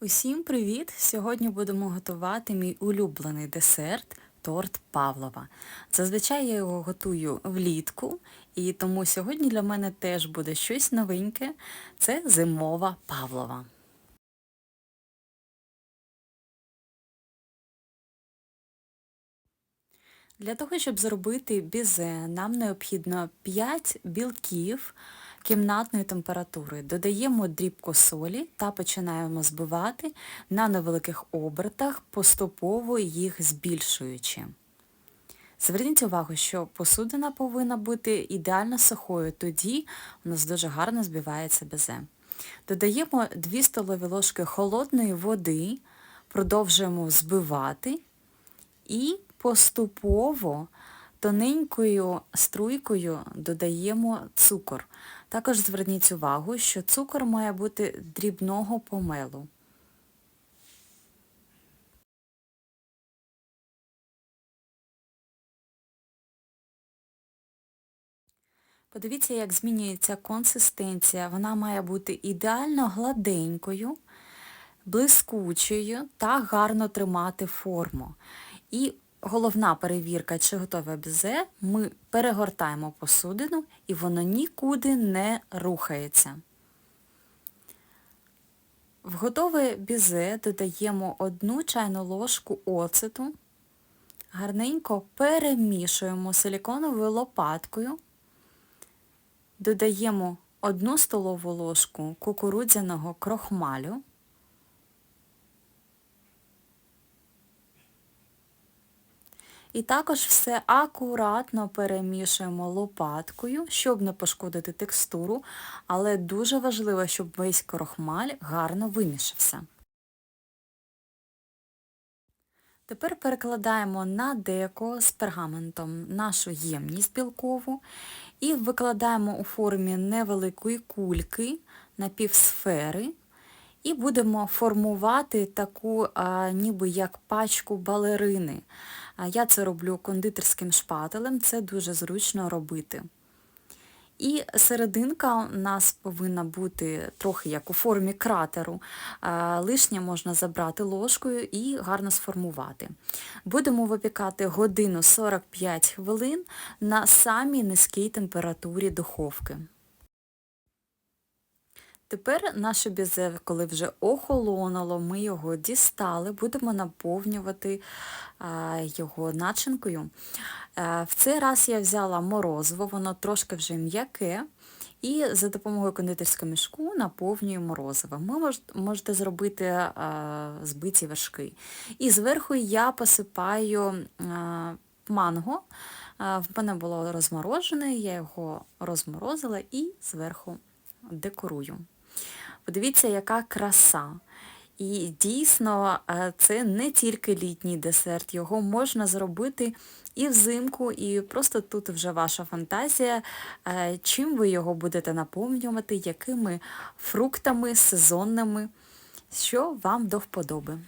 Усім привіт! Сьогодні будемо готувати мій улюблений десерт торт Павлова. Зазвичай я його готую влітку, і тому сьогодні для мене теж буде щось новеньке. Це зимова Павлова. Для того, щоб зробити бізе, нам необхідно 5 білків кімнатної температури. Додаємо дрібку солі та починаємо збивати на невеликих обертах, поступово їх збільшуючи. Зверніть увагу, що посудина повинна бути ідеально сухою, тоді у нас дуже гарно збивається безе. Додаємо 2 столові ложки холодної води, продовжуємо збивати і поступово тоненькою струйкою додаємо цукор. Також зверніть увагу, що цукор має бути дрібного помелу. Подивіться, як змінюється консистенція. Вона має бути ідеально гладенькою, блискучою та гарно тримати форму. І головна перевірка, чи готове бізе, ми перегортаємо посудину і воно нікуди не рухається. В готове бізе додаємо одну чайну ложку оцету, гарненько перемішуємо силіконовою лопаткою, додаємо одну столову ложку кукурудзяного крохмалю, І також все акуратно перемішуємо лопаткою, щоб не пошкодити текстуру, але дуже важливо, щоб весь крохмаль гарно вимішався. Тепер перекладаємо на деко з пергаментом нашу ємність білкову і викладаємо у формі невеликої кульки на півсфери і будемо формувати таку а, ніби як пачку балерини. Я це роблю кондитерським шпателем, це дуже зручно робити. І серединка у нас повинна бути трохи як у формі кратеру. Лишнє можна забрати ложкою і гарно сформувати. Будемо випікати годину 45 хвилин на самій низькій температурі духовки. Тепер наше бізе, коли вже охолонуло, ми його дістали, будемо наповнювати його начинкою. Е, в цей раз я взяла морозиво, воно трошки вже м'яке. І за допомогою кондитерського мішку наповнюю морозиво. Ви можете зробити збиті вершки. І зверху я посипаю манго. В мене було розморожене, я його розморозила і зверху декорую. Подивіться, яка краса. І дійсно, е, це не тільки літній десерт, його можна зробити і взимку, і просто тут вже ваша фантазія, е, чим ви його будете наповнювати, якими фруктами сезонними, що вам до вподоби.